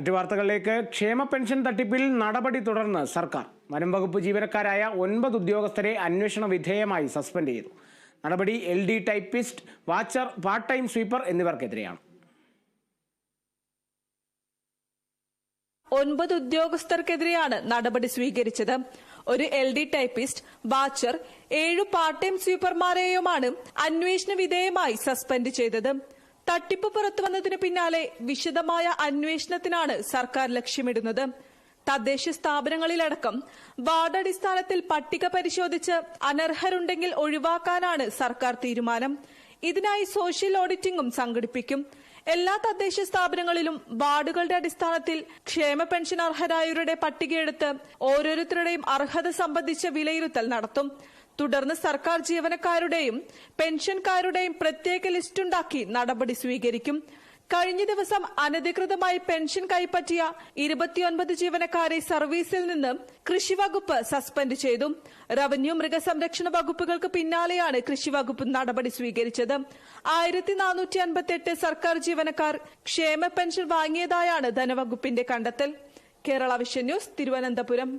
മറ്റു വാർത്തകളിലേക്ക്. ക്ഷേമ പെൻഷൻ തട്ടിപ്പിൽ നടപടി തുടർന്ന് സർക്കാർ. വനം വകുപ്പ് ജീവനക്കാരായ ഒൻപത് ഉദ്യോഗസ്ഥരെ അന്വേഷണ വിധേയമായി സസ്പെൻഡ് ചെയ്തു. നടപടി L D typist watcher part time sweeper എന്നിവർക്കെതിരെയാണ്. ഒൻപത് ഉദ്യോഗസ്ഥർക്കെതിരെയാണ് നടപടി സ്വീകരിച്ചത്. ഒരു എൽ ഡി ടൈപ്പിസ്റ്റ് വാച്ചർ ഏഴു പാർട്ട് ടൈം സ്വീപ്പർമാരെയുമാണ് അന്വേഷണ വിധേയമായി സസ്പെൻഡ് ചെയ്തത്. തട്ടിപ്പ് പുറത്തുവന്നതിന് പിന്നാലെ വിശദമായ അന്വേഷണത്തിനാണ് സർക്കാർ ലക്ഷ്യമിടുന്നത്. തദ്ദേശ സ്ഥാപനങ്ങളിലടക്കം വാർഡടിസ്ഥാനത്തിൽ പട്ടിക പരിശോധിച്ച് അനർഹരുണ്ടെങ്കിൽ ഒഴിവാക്കാനാണ് സർക്കാർ തീരുമാനം. ഇതിനായി സോഷ്യൽ ഓഡിറ്റിംഗും സംഘടിപ്പിക്കും. എല്ലാ തദ്ദേശ സ്ഥാപനങ്ങളിലും വാർഡുകളുടെ അടിസ്ഥാനത്തിൽ ക്ഷേമ പെൻഷൻ അർഹരായവരുടെ പട്ടികയെടുത്ത് ഓരോരുത്തരുടെയും അർഹത സംബന്ധിച്ച വിലയിരുത്തൽ നടത്തും. തുടർന്ന് സർക്കാർ ജീവനക്കാരുടെയും പെൻഷൻകാരുടെയും പ്രത്യേക ലിസ്റ്റുണ്ടാക്കി നടപടി സ്വീകരിക്കും. കഴിഞ്ഞ ദിവസം അനധികൃതമായി പെൻഷൻ കൈപ്പറ്റിയ ഇരുപത്തിയൊൻപത് ജീവനക്കാരെ സർവീസിൽ നിന്ന് കൃഷിവകുപ്പ് സസ്പെൻഡ് ചെയ്തു. റവന്യൂ മൃഗസംരക്ഷണ വകുപ്പുകൾക്ക് പിന്നാലെയാണ് കൃഷിവകുപ്പ് നടപടി സ്വീകരിച്ചത്. ആയിരത്തി നാനൂറ്റി അൻപത്തെട്ട് സർക്കാർ ജീവനക്കാർ ക്ഷേമ പെൻഷൻ വാങ്ങിയതായാണ് ധനവകുപ്പിന്റെ കണ്ടെത്തൽ. Kerala vision news Thiruvananthapuram.